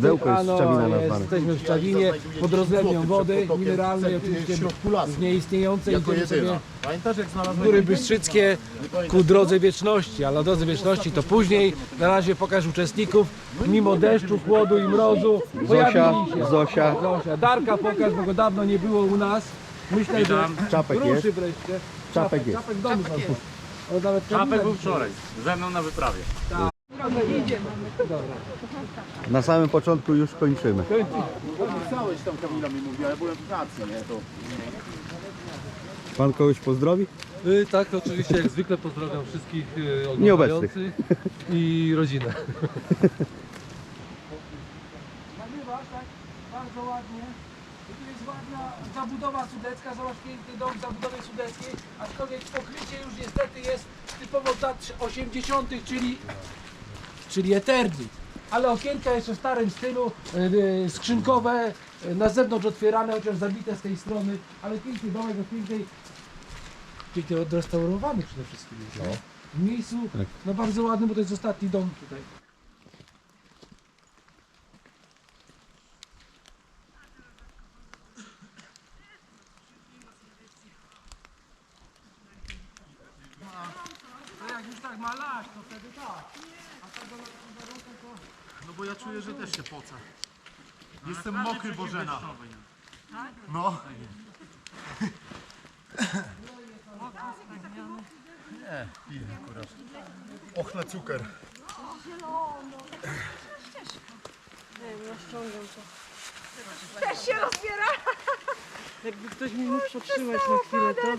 źródełko jest Ano, Szczawina jest, nazwane. Jesteśmy w Szczawinie, pod rozlewnią wody mineralnej, oczywiście z nieistniejącej. Jako Idziemy sobie jedyna. Pamiętasz jak znalazłem Góry Bystrzyckie ku drodze wieczności, ale o drodze wieczności to później. Na razie pokaż uczestników. Mimo deszczu, chłodu i mrozu Zosia, pojawili się. Zosia, Zosia. Darka pokaż, bo go dawno nie było u nas. Myślę, że Czapek ruszy jest. wreszcie. Czapek jest. Czapek domu. O, nawet Czapek był wczoraj, ze mną na wyprawie. Na samym początku już kończymy. Pisałeś tam Kamila mi mówiła, ja byłem w pracy, nie? To Pan kogoś pozdrowi? Y, tak, oczywiście jak zwykle pozdrawiam wszystkich y, Nieobecnych. oglądających i rodzinę. Nagrywasz, tak? Bardzo ładnie. I tu jest ładna zabudowa sudecka, zobacz piękny dom w zabudowie sudeckiej, aczkolwiek pokrycie już niestety jest typowo z lat 80., czyli, czyli Eternit. Ale okienka jeszcze w starym stylu, e, skrzynkowe, e, na zewnątrz otwierane, chociaż zabite z tej strony, ale piękny domek o pięknej, pięknie odrestaurowany przede wszystkim. No. W miejscu, no bardzo ładny, bo to jest ostatni dom tutaj. No jak już tak ma lać, to wtedy tak. Czuję, że też się pocę. Jestem mokry Bożena. No. Nie, piję akurat. Ochnę cukier. Też się rozbiera. Jakby ktoś mi mógł podtrzymać na chwilę, to...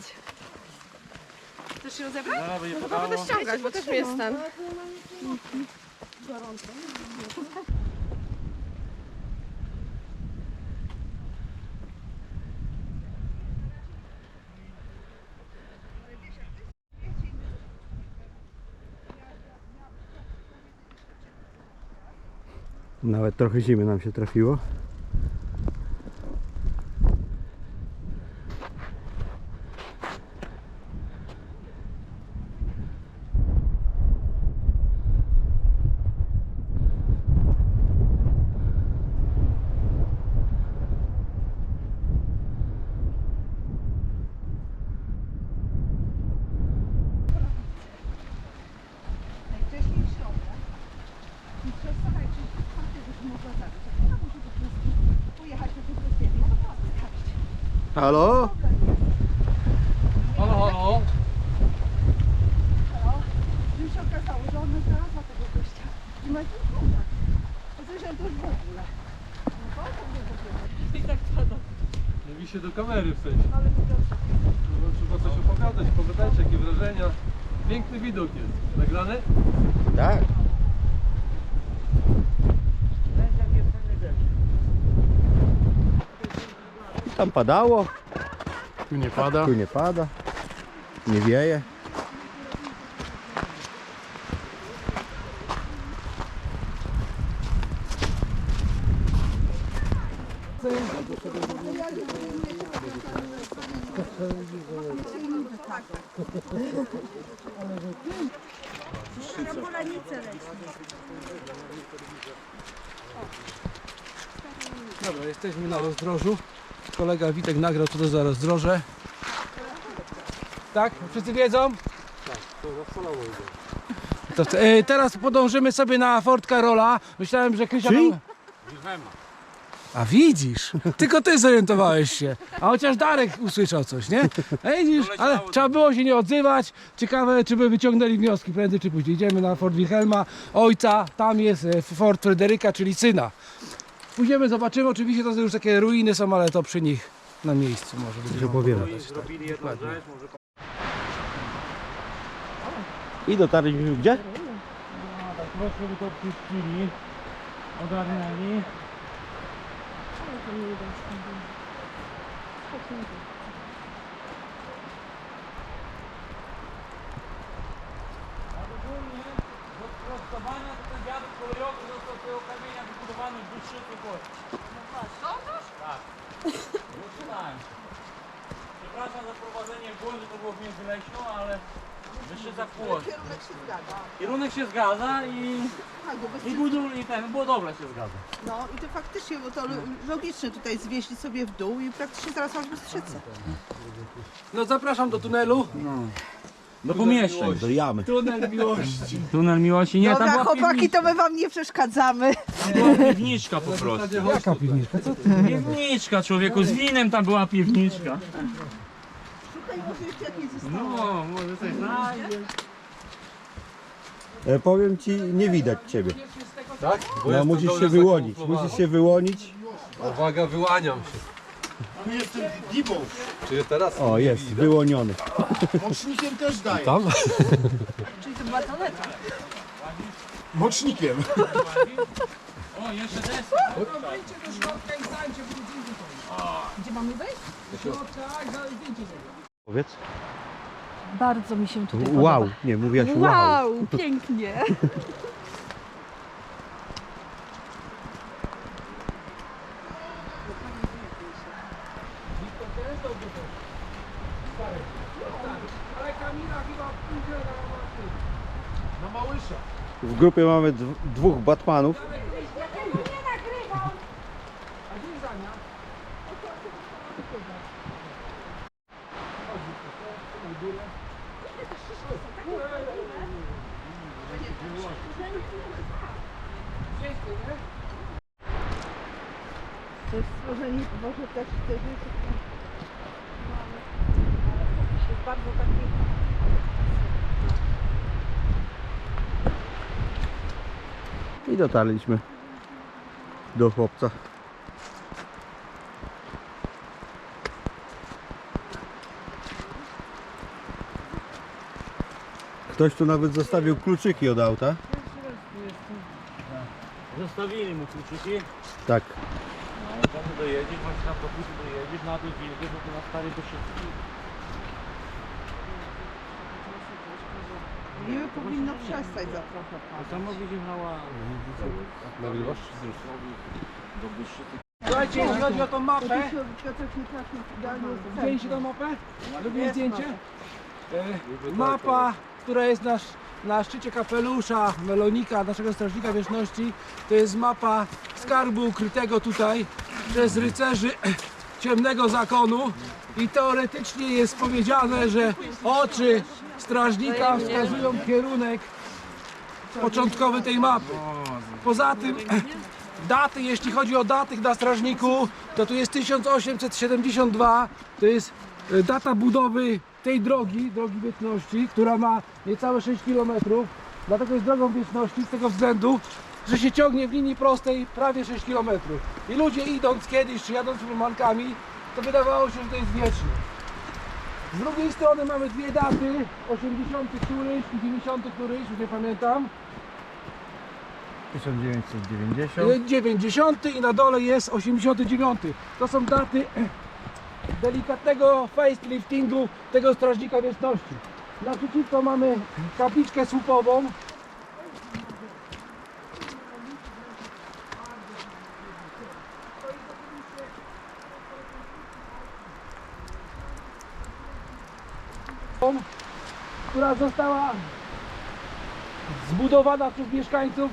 Chcesz się rozebrać? Zaraz by nie No to padało. będę ściągać, bo też mi jest ten. Nawet trochę zimy nam się trafiło. Najwcześniej w środę. I przesłuchaj, czy fakty byś mogła zabić. Jak ona musi po prostu pojechać na tym rozbiegu, no to tak, zostawić. Halo? Halo, halo. Halo? I się okazało, że ona znalazła tego gościa i ma nim kontakt. Podejrzewam to już w ogóle. No to tak nie w ogóle. I tak pada. Mówi się do kamery w sensie. Ale po prostu. No, trzeba coś opowiadać, opowiadać, jakie wrażenia. Piękny widok jest. Nagrane? Tak. Tam padało, Tu nie pada. tu nie pada, nie wieje. Dobra, jesteśmy na rozdrożu. Kolega Witek nagrał co to za rozdroże. Tak? Wszyscy wiedzą? Tak, to e, Teraz podążymy sobie na Fort Carola. Myślałem, że Krysia Czyli? tam... A widzisz, tylko ty zorientowałeś się. A chociaż Darek usłyszał coś, nie? A widzisz, ale trzeba było się nie odzywać. Ciekawe, czy by wyciągnęli wnioski prędzej czy później. Idziemy na Fort Wilhelma, ojca, tam jest e, Fort Fryderyka, czyli syna. Pójdziemy, zobaczymy. Oczywiście to już takie ruiny są, ale to przy nich na miejscu może być. opowiadać. Zrobili jedną rzecz, może I dotarliśmy gdzie? Proszę by to odpuścili, ogarnęli. Rozstawania to ten wiatr kolejowy został z tego kamienia wybudowany w dłuższej wysokości. Tak. Zatrzymałem się. Przepraszam za prowadzenie w błędu, to było w Międzyleśną, ale Jeszcze za płot. Kierunek się zgadza. Kierunek się zgadza i, Tak, bo bez i budu i ten, budowla się zgadza. No i to faktycznie, bo to logicznie tutaj zwieźli sobie w dół i praktycznie zaraz masz Bystrzycę. No zapraszam do tunelu. Do pomieszczeń. Do jamy. Tunel miłości. Tunel miłości, nie, tam Dobra, była, chłopaki, piwniczka, to my wam nie przeszkadzamy. tam była piwniczka po prostu. Jaka piwniczka? Co ty? Piwniczka człowieku, z winem tam była piwniczka. Tutaj może jeszcze jakieś zostało. No, może coś znajdzie. E, powiem ci, nie widać ciebie. Tak? Bo No jestem musisz się wyłonić. Musisz się wyłonić. Uwaga, wyłaniam się. Tu jestem gibą. Czyli teraz O, jest, wyłoniony. Mocznikiem też daję. Tam? Czyli to była toaleta. Mocznikiem. O, jeszcze deska. No wejdźcie do środka i stańcie, bo zdjęcie to Gdzie mamy wejść? Do środka, jak za zdjęcie zrobię. Powiedz. Bardzo mi się tutaj Wow. Nie, mówiłaś wow. Wow, pięknie. Ale Kamila chyba pójdzie na Na Małysza. W grupie mamy dw- dwóch Batmanów. To jest stworzenie może też wtedy. jest bardzo taki. I dotarliśmy do chłopca. Ktoś tu nawet zostawił kluczyki od auta. Zostawili mu kluczyki. Tak. No, tam dojedziesz, masz tam do dojedziesz, na dół zjedziesz, no to na stary do wszystkich. Miły powinno przestać za trochę. Jechała Nagrywasz? Byszycy. Słuchajcie, jeśli chodzi o tą mapę, Piotrek nie trafił idealnie w Widzieliście tą mapę? Lubię zdjęcie? E, mapa, która jest na, sz- na szczycie kapelusza Melonika, naszego strażnika wieczności, to jest mapa skarbu ukrytego tutaj przez rycerzy ciemnego zakonu i teoretycznie jest powiedziane, że oczy strażnika wskazują kierunek początkowy tej mapy. Poza tym daty, jeśli chodzi o daty na strażniku, to tu jest 1872, to jest e, data budowy tej drogi, drogi wieczności, która ma niecałe 6 km. Dlatego jest drogą wieczności z tego względu, że się ciągnie w linii prostej prawie 6 km. I ludzie idąc kiedyś, czy jadąc furmankami, to wydawało się, że to jest wieczne. Z drugiej strony mamy dwie daty, 80 któryś i 90 któryś, już nie pamiętam. 1990. 90 i na dole jest 89. To są daty delikatnego faceliftingu tego strażnika wieczności. Naprzeciwko mamy kapliczkę słupową. Która została zbudowana przez mieszkańców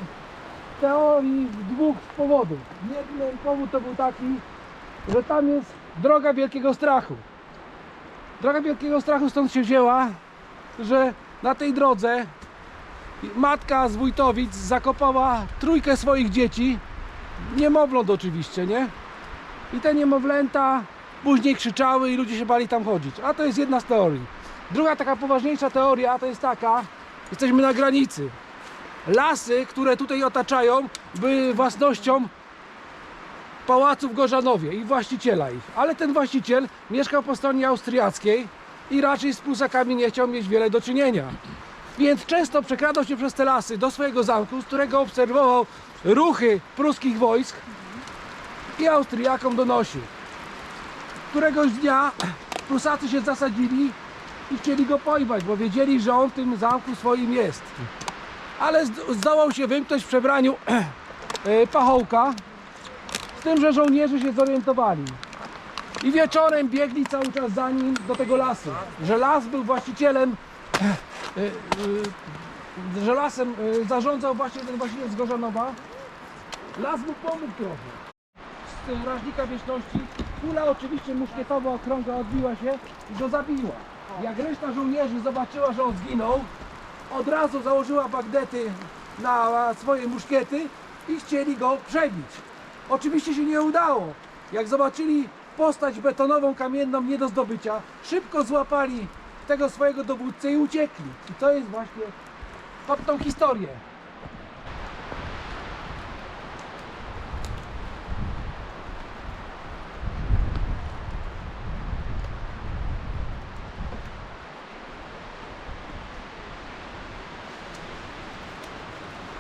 w teorii z dwóch powodów. Jeden powód to był taki, że tam jest droga wielkiego strachu. Droga wielkiego strachu stąd się wzięła, że na tej drodze matka z Wójtowic zakopała trójkę swoich dzieci, niemowląt oczywiście, nie? I te niemowlęta później krzyczały i ludzie się bali tam chodzić. A to jest jedna z teorii. Druga taka poważniejsza teoria to jest taka, jesteśmy na granicy. Lasy, które tutaj otaczają, były własnością pałacu w Gorzanowie i właściciela ich. Ale ten właściciel mieszkał po stronie austriackiej i raczej z Prusakami nie chciał mieć wiele do czynienia. Więc często przekradał się przez te lasy do swojego zamku, z którego obserwował ruchy pruskich wojsk i Austriakom donosił. Któregoś dnia Prusacy się zasadzili i chcieli go pojmać, bo wiedzieli, że on w tym zamku swoim jest ale zd- zdołał się wymknąć w przebraniu e, pachołka, z tym, że żołnierze się zorientowali. I wieczorem biegli cały czas za nim do tego lasu, że las był właścicielem y, y, że lasem zarządzał właśnie ten Wasilec z Gorzanowa. Las mu pomógł trochę. Z tym wrażnika wieczności kula oczywiście muszkietowa okrągła odbiła się i go zabiła. Jak reszta żołnierzy zobaczyła, że on zginął, od razu założyła bagdety na swoje muszkiety i chcieli go przebić. Oczywiście się nie udało. Jak zobaczyli postać betonową, kamienną, nie do zdobycia, szybko złapali tego swojego dowódcę i uciekli. I to jest właśnie pod tą historię.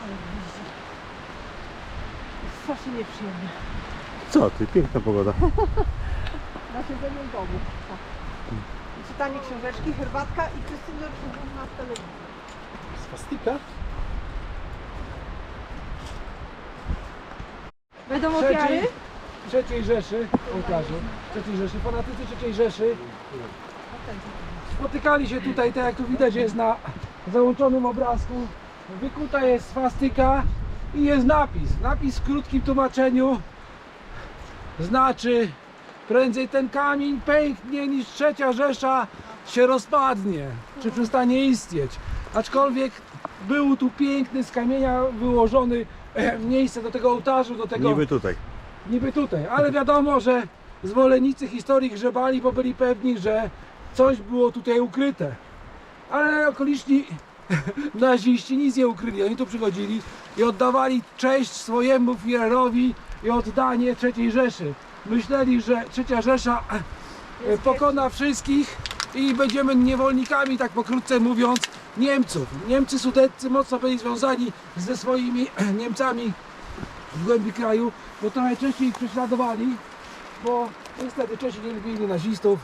Strasznie nieprzyjemnie. Co ty, piękna pogoda. Na siedzeniu w domu. Tak. Czytanie książeczki, herbatka i Krystyna przygląda w telewizji. Swastika? Będą ofiary? trzeciej Rzeszy, ołtarzu, trzeciej Rzeszy, fanatycy trzeciej Rzeszy spotykali się tutaj, tak jak tu widać jest na załączonym obrazku. Wykuta jest swastyka i jest napis. Napis w krótkim tłumaczeniu znaczy prędzej ten kamień pęknie niż trzecia Rzesza się rozpadnie, czy przestanie istnieć. Aczkolwiek był tu piękny z kamienia wyłożony e, miejsce do tego ołtarzu, do tego Niby tutaj. niby tutaj, ale wiadomo, że zwolennicy historii grzebali, bo byli pewni, że coś było tutaj ukryte. Ale okoliczni naziści nic nie ukryli. Oni tu przychodzili i oddawali cześć swojemu Führerowi i oddanie III Rzeszy. Myśleli, że trzecia Rzesza e, pokona wszystkich i będziemy niewolnikami, tak pokrótce mówiąc, Niemców. Niemcy sudeccy mocno byli związani ze swoimi Niemcami w głębi kraju, bo trochę Czesi ich prześladowali, bo niestety Czesi nie lubili nazistów.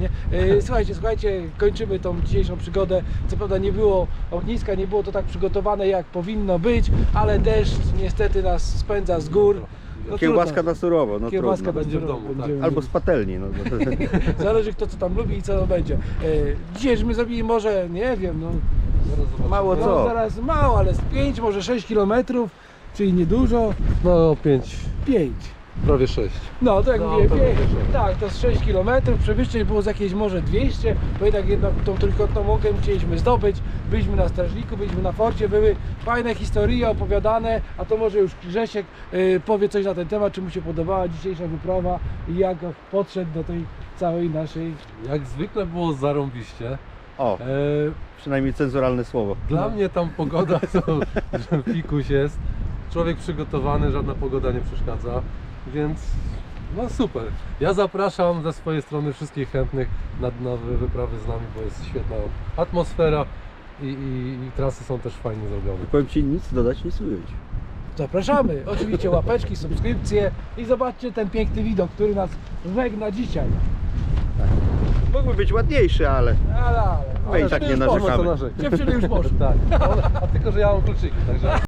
Nie? E, Słuchajcie, słuchajcie, kończymy tą dzisiejszą przygodę. Co prawda nie było ogniska, nie było to tak przygotowane jak powinno być, ale deszcz niestety nas spędza z gór. No Kiełbaska trudno. na surowo, no Kiełbaska trudno. Będzie w domu, tak. Albo z patelni, no. to- Zależy kto co tam lubi i co będzie. E, Dzisiaj żeśmy zrobili może, nie wiem, no. Mało no co? zaraz mało, ale z 5, może 6 kilometrów, czyli niedużo. No 5, 5. prawie 6. No, to jak No, mówię, to pięć, tak, to z 6 km, przewyższeń było z jakieś może 200, bo jednak jedną, tą trójkątną łąkę chcieliśmy zdobyć, byliśmy na strażniku, byliśmy na forcie, były fajne historie opowiadane, a to może już Grzesiek y, powie coś na ten temat, czy mu się podobała dzisiejsza wyprawa i jak podszedł do tej całej naszej... Jak zwykle było zarąbiście. O, E, przynajmniej cenzuralne słowo. Dla mnie tam pogoda to, że pikuś jest. Człowiek przygotowany, żadna pogoda nie przeszkadza, więc no super. Ja zapraszam ze swojej strony wszystkich chętnych na, na wy- wyprawy z nami, bo jest świetna atmosfera i, i, i trasy są też fajnie zrobione. Powiem Ci nic dodać, nic ująć. Zapraszamy, oczywiście łapeczki, subskrypcje i zobaczcie ten piękny widok, który nas żegna dzisiaj. Mógłby być ładniejszy, ale Ale, ale, my i tak nie już narzekamy. Dziewczyny już poszły. Tak, a tylko, że ja mam kluczyki, także...